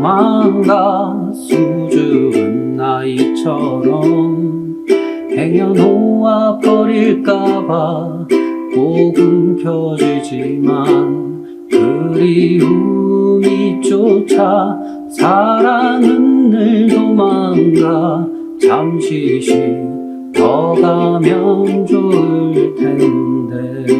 도망가 수줍은 나이처럼 행여 놓아 버릴까봐 꼭 움켜쥐지만 그리움이 쫓아 사랑은 늘 도망가 잠시 쉬어가면 좋을 텐데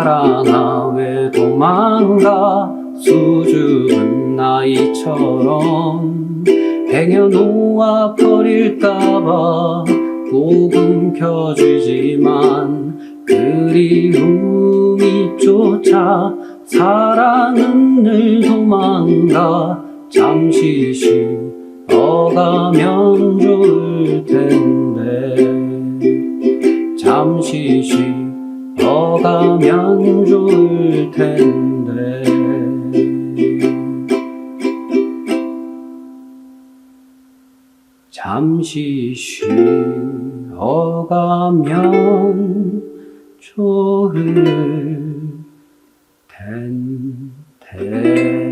사랑아 왜 도망가? 수줍은 나이처럼 행여 놓아 버릴까봐 꼭 움켜쥐지만 그리움이 쫓아 사랑은 늘 도망가. 잠시 쉬어가면 좋을 텐데. 잠시 쉬 어가면 좋을 텐데. 잠시 쉬어가면 좋을 텐데